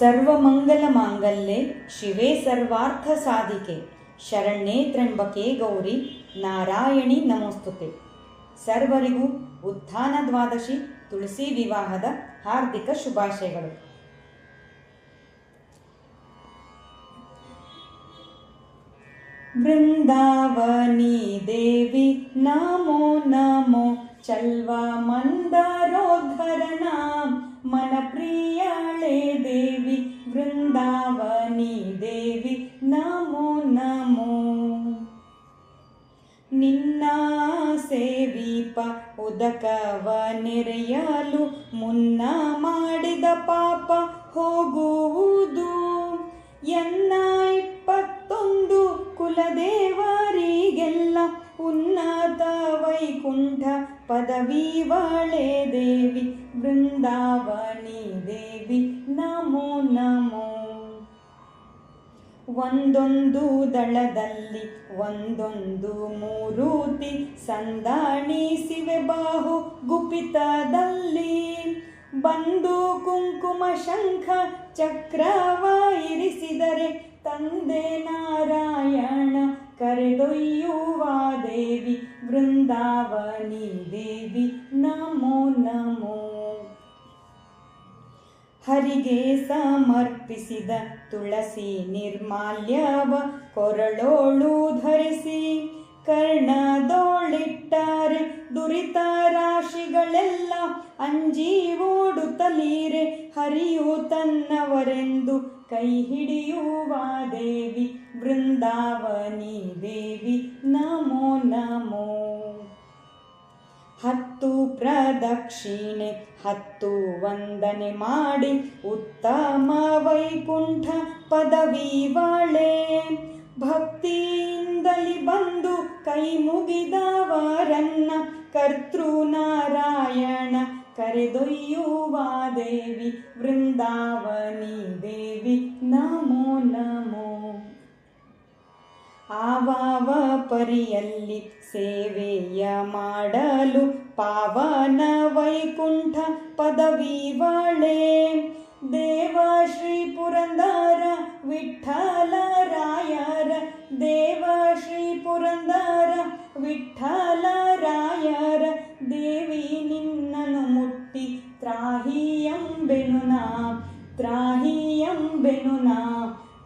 ಸರ್ವಮಂಗಲ ಮಾಂಗಲ್ಯೆ ಶಿವೆ ಸರ್ವಾರ್ಥ ಸಾಧಿಕೆ. ಶರಣ್ಯೇ ತ್ರಂಬಕೆ ಗೌರಿ, ನಾರಾಯಣಿ ನಮೋಸ್ತುತೆ. ಸರ್ವರಿಗೂ ಉತ್ಥಾನ ದ್ವಾದಶಿ, ತುಳಸಿ ವಿವಾಹದ ಹಾರ್ದಿಕ ಶುಭಾಶಯಗಳು. ಬೃಂದಾವನಿ ದೇವಿ, ನಮೋ ನಮೋ, ಚಲ್ವ ಮಂದರೋಧರಣ ಉದಕವ ನೆರೆಯಲು ಮುನ್ನ ಮಾಡಿದ ಪಾಪ ಹೋಗುವುದು. ಎನ್ನ ಇಪ್ಪತ್ತೊಂದು ಕುಲದೇವರಿಗೆಲ್ಲ ಉನ್ನತ ವೈಕುಂಠ ಪದವಿವಳೆ ದೇವಿ, ಬೃಂದಾವನಿ ದೇವಿ, ನಮೋ ನಮೋ ಒಂದೊಂದು ದಳದಲ್ಲಿ, ಒಂದೊಂದು ಮೂರೂತಿ ಸಂದಾಣಿಸಿವೆ ಬಾಹು ಗುಪಿತದಲ್ಲಿ. ಬಂದು ಕುಂಕುಮ ಶಂಖ ಚಕ್ರವ ಇರಿಸಿದರೆ ತಂದೆ ನಾರಾಯಣ ಕರೆದೊಯ್ಯುವ ದೇವಿ ಬೃಂದಾವನಿ ಹರಿಗೆ ಸಮರ್ಪಿಸಿದ ತುಳಸಿ ನಿರ್ಮಾಲ್ಯವ ಕೊರಳೋಳು ಧರಿಸಿ ಕರ್ಣದೋಳಿಟ್ಟಾರೆ ದುರಿತ ರಾಶಿಗಳೆಲ್ಲ ಅಂಜಿ ಓಡುತ್ತಲೀರೆ ಹರಿಯು ತನ್ನವರೆಂದು ಕೈ ಹಿಡಿಯುವ ದೇವಿ ಬೃಂದಾವನಿ ದೇವಿ ನಮೋ ಪ್ರದಕ್ಷಿಣೆ ಹತ್ತು ವಂದನೆ ಮಾಡಿ ಉತ್ತಮ ವೈಕುಂಠ ಪದವಿ ವಾಳೆ. ಭಕ್ತಿಯಿಂದಲಿ ಬಂದು ಕೈ ಮುಗಿದವರನ್ನ ಕರ್ತೃನಾರಾಯಣ ಕರೆದೊಯ್ಯುವ ದೇವಿ, ವೃಂದಾವನಿ ದೇವಿ, ನಮೋ ಪರಿಯಲ್ಲಿ ಸೇವೆಯ ಮಾಡಲು ಪಾವನ ವೈಕುಂಠ ಪದವಿ ಬಾಳೆ ದೇವ ಶ್ರೀ ಪುರಂದರ ವಿಠಲ ರಾಯರ, ದೇವ ಶ್ರೀ ಪುರಂದರ ವಿಠಲ ರಾಯರ, ದೇವಿ ನಿನ್ನನು ಮುಟ್ಟಿ ತ್ರಾಹಿಯಂಬೆನು ನಾ ತ್ರಾಹಿಯಂಬೆನು ನಾ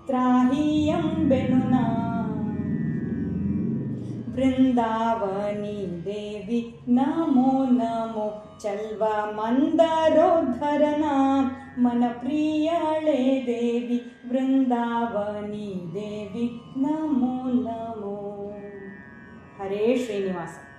ತ್ರಾಹಿಯಂಬೆನು ನಾ. ದೇವಿ ನಮೋ ನಮೋ. ಚಲ್ವ ಮಂದರೋಧರಣ ಮನ ಪ್ರಿಯಳೆ ದೇವಿ ವೃಂದಾವನಿ ದೇವಿ ನಮೋ ನಮೋ. ಹರೇ ಶ್ರೀನಿವಾಸ.